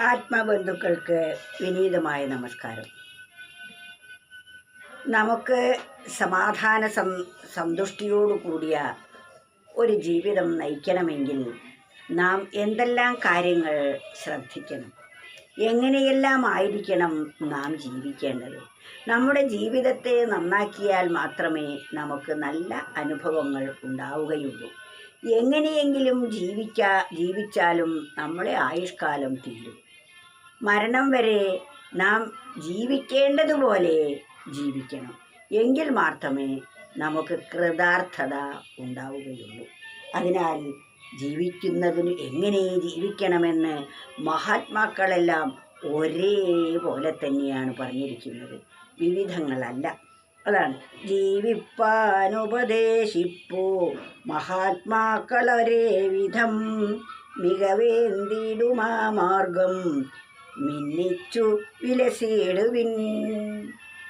ആത്മബന്ധുക്കൾക്ക് വിനീതമായ നമസ്കാരം. നമുക്ക് സമാധാന സം സന്തുഷ്ടിയോടു കൂടിയ ഒരു ജീവിതം നയിക്കണമെങ്കിൽ നാം എന്തെല്ലാം കാര്യങ്ങൾ ശ്രദ്ധിക്കണം? എങ്ങനെയെല്ലാം ആയിരിക്കണം നാം ജീവിക്കേണ്ടത്? നമ്മുടെ ജീവിതത്തെ നന്നാക്കിയാൽ മാത്രമേ നമുക്ക് നല്ല അനുഭവങ്ങൾ ഉണ്ടാവുകയുള്ളൂ. എങ്ങനെയെങ്കിലും ജീവിക്കാ ജീവിച്ചാലും നമ്മളെ ആയുഷ്കാലം തീരും. മരണം വരെ നാം ജീവിക്കേണ്ടതുപോലെ ജീവിക്കണം. എങ്കിൽ മാത്രമേ നമുക്ക് കൃതാർത്ഥത ഉണ്ടാവുകയുള്ളൂ. അതിനാൽ ജീവിക്കുന്നതിന് എങ്ങനെ ജീവിക്കണമെന്ന് മഹാത്മാക്കളെല്ലാം ഒരേപോലെ തന്നെയാണ് പറഞ്ഞിരിക്കുന്നത്. വിവിധങ്ങളല്ല. അതാണ് ജീവിപ്പാനുപദേശിപ്പൂ. മഹാത്മാക്കളൊരേ വിധം മികവേന്തിടുമാ മാർഗം. മിന്നിച്ചു വിലസിയിടുവിൻ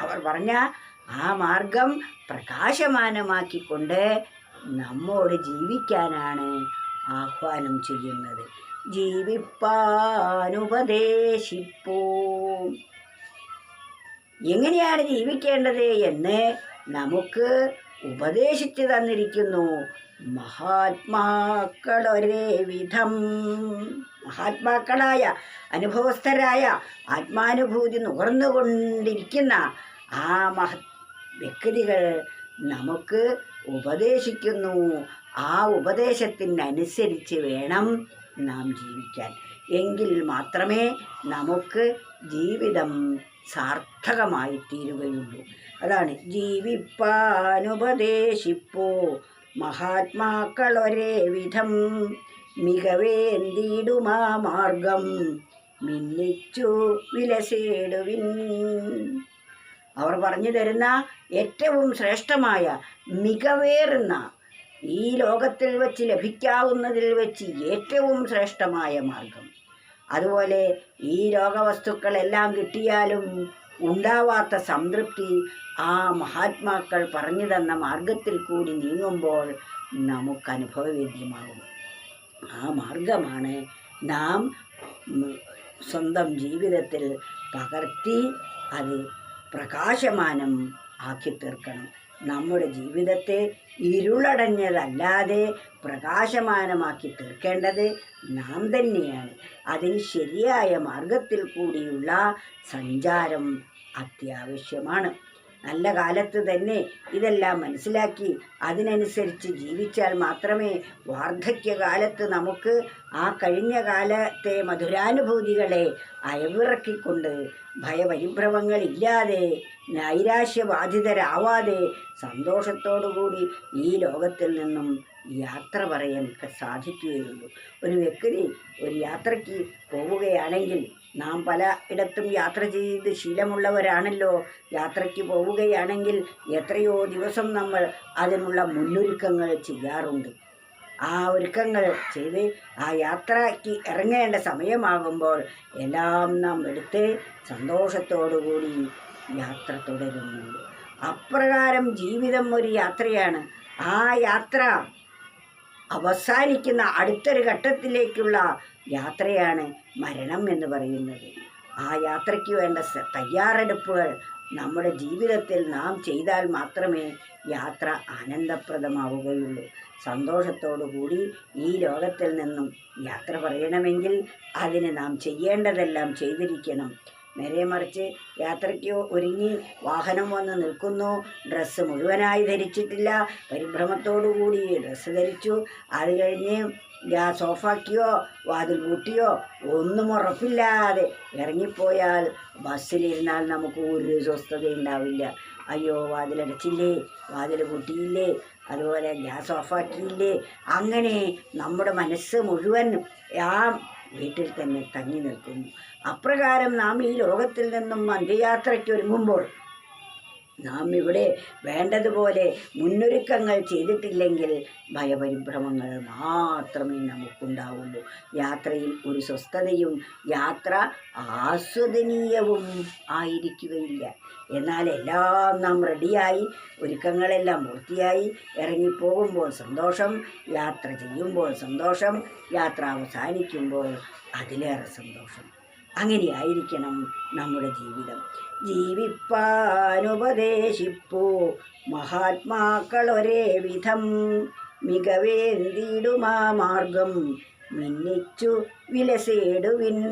അവർ പറഞ്ഞ ആ മാർഗം പ്രകാശമാനമാക്കിക്കൊണ്ട് നമ്മോട് ജീവിക്കാനാണ് ആഹ്വാനം ചെയ്യുന്നത്. ജീവിപ്പാനുപദേശിപ്പൂ. എങ്ങനെയാണ് ജീവിക്കേണ്ടത് എന്ന് നമുക്ക് ഉപദേശിച്ചു തന്നിരിക്കുന്നു. മഹാത്മാക്കളൊരേ വിധം. മഹാത്മാക്കളായ അനുഭവസ്ഥരായ ആത്മാനുഭൂതി നുകർന്നുകൊണ്ടിരിക്കുന്ന ആ മഹ വ്യക്തികൾ നമുക്ക് ഉപദേശിക്കുന്നു. ആ ഉപദേശത്തിനനുസരിച്ച് വേണം നാം ജീവിക്കാൻ. എങ്കിൽ മാത്രമേ നമുക്ക് ജീവിതം സാർത്ഥകമായി തീരുകയുള്ളൂ അതാണ് ജീവിപ്പാനുപദേശിപ്പോ. മഹാത്മാക്കളൊരേ വിധം മികവേന്തിടുമാ മാർഗം. മിന്നിച്ചു വിലസേടുവിൻ. അവർ പറഞ്ഞു തരുന്ന ഏറ്റവും ശ്രേഷ്ഠമായ മികവേറുന്ന ഈ ലോകത്തിൽ വെച്ച് ലഭിക്കാവുന്നതിൽ വെച്ച് ഏറ്റവും ശ്രേഷ്ഠമായ മാർഗം. അതുപോലെ ഈ ലോകവസ്തുക്കളെല്ലാം കിട്ടിയാലും ഉണ്ടാവാത്ത സംതൃപ്തി ആ മഹാത്മാക്കൾ പറഞ്ഞു തന്ന മാർഗത്തിൽ കൂടി നീങ്ങുമ്പോൾ നമുക്ക് അനുഭവവേദ്യമാകും. ആ മാർഗമാണ് നാം സ്വന്തം ജീവിതത്തിൽ പകർത്തി അത് പ്രകാശമാനം ആക്കി തീർക്കണം നമ്മുടെ ജീവിതത്തെ ഇരുളടഞ്ഞതല്ലാതെ പ്രകാശമാനമാക്കി തീർക്കേണ്ടത് നാം തന്നെയാണ്. അതിന് ശരിയായ മാർഗത്തിൽ കൂടിയുള്ള സഞ്ചാരം അത്യാവശ്യമാണ്. നല്ല കാലത്ത് തന്നെ ഇതെല്ലാം മനസ്സിലാക്കി അതിനനുസരിച്ച് ജീവിച്ചാൽ മാത്രമേ വാർദ്ധക്യകാലത്ത് നമുക്ക് ആ കഴിഞ്ഞ കാലത്തെ മധുരാനുഭൂതികളെ അയവിറക്കിക്കൊണ്ട് ഭയപരിഭ്രമങ്ങളില്ലാതെ നൈരാശ്യബാധിതരാവാതെ സന്തോഷത്തോടുകൂടി ഈ ലോകത്തിൽ നിന്നും യാത്ര പറയാൻ സാധിക്കുകയുള്ളൂ. ഒരു വ്യക്തി ഒരു യാത്രയ്ക്ക് പോവുകയാണെങ്കിൽ നാം പല ഇടത്തും യാത്ര ചെയ്ത് ശീലമുള്ളവരാണല്ലോ. യാത്രയ്ക്ക് പോവുകയാണെങ്കിൽ എത്രയോ ദിവസം നമ്മൾ അതിനുള്ള മുന്നൊരുക്കങ്ങൾ ചെയ്യാറുണ്ട്. ആ ഒരുക്കങ്ങൾ ചെയ്ത് ആ യാത്രയ്ക്ക് ഇറങ്ങേണ്ട സമയമാകുമ്പോൾ എല്ലാം നാം എടുത്ത് സന്തോഷത്തോടുകൂടി യാത്ര തുടരുന്നു. അപ്രകാരം ജീവിതം ഒരു യാത്രയാണ്. ആ യാത്ര അവസാനിക്കുന്ന അടുത്തൊരു ഘട്ടത്തിലേക്കുള്ള യാത്രയാണ് മരണം എന്ന് പറയുന്നത്. ആ യാത്രയ്ക്ക് വേണ്ട തയ്യാറെടുപ്പുകൾ നമ്മുടെ ജീവിതത്തിൽ നാം ചെയ്താൽ മാത്രമേ യാത്ര ആനന്ദപ്രദമാവുകയുള്ളൂ. സന്തോഷത്തോടു കൂടി ഈ ലോകത്തിൽ നിന്നും യാത്ര പറയണമെങ്കിൽ അതിന് നാം ചെയ്യേണ്ടതെല്ലാം ചെയ്തിരിക്കണം. നേരെ മറിച്ച് യാത്രയ്ക്ക് ഒരുങ്ങി വാഹനം വന്ന് നിൽക്കുന്നു. ഡ്രസ്സ് മുഴുവനായി ധരിച്ചിട്ടില്ല. പരിഭ്രമത്തോടു കൂടി ഡ്രസ്സ് ധരിച്ചു. അത് കഴിഞ്ഞ് ഗ്യാസ് ഓഫാക്കിയോ വാതിൽ കൂട്ടിയോ ഒന്നും ഉറപ്പില്ലാതെ ഇറങ്ങിപ്പോയാൽ ബസ്സിലിരുന്നാൽ നമുക്ക് ഒരു സ്വസ്ഥത ഉണ്ടാവില്ല. അയ്യോ വാതിലടച്ചില്ലേ? വാതിൽ കൂട്ടിയില്ലേ അതുപോലെ ഗ്യാസ് ഓഫാക്കിയില്ലേ? അങ്ങനെ നമ്മുടെ മനസ്സ് മുഴുവൻ ആ വീട്ടിൽ തന്നെ തങ്ങി നിൽക്കുന്നു. അപ്രകാരം നാം ഈ ലോകത്തിൽ നിന്നും അന്ത്യയാത്രയ്ക്ക് ഒരുങ്ങുമ്പോൾ നാം ഇവിടെ വേണ്ടതുപോലെ മുന്നൊരുക്കങ്ങൾ ചെയ്തിട്ടില്ലെങ്കിൽ ഭയപരിഭ്രമങ്ങൾ മാത്രമേ നമുക്കുണ്ടാവുള്ളൂ. യാത്രയിൽ ഒരു സ്വസ്ഥതയും യാത്ര ആസ്വദനീയവും ആയിരിക്കുകയില്ല. എന്നാൽ എല്ലാം നാം റെഡിയായി ഒരുക്കങ്ങളെല്ലാം പൂർത്തിയായി ഇറങ്ങിപ്പോകുമ്പോൾ സന്തോഷം യാത്ര ചെയ്യുമ്പോൾ സന്തോഷം യാത്ര അവസാനിക്കുമ്പോൾ അതിലേറെ സന്തോഷം. അങ്ങനെയായിരിക്കണം നമ്മുടെ ജീവിതം. ജീവിപ്പാനുപദേശിപ്പോ. മഹാത്മാക്കൾ ഒരേ വിധം മികവേന്തിടുമാ മാർഗം. മിന്നിച്ചു വിലസേടുവിൻ.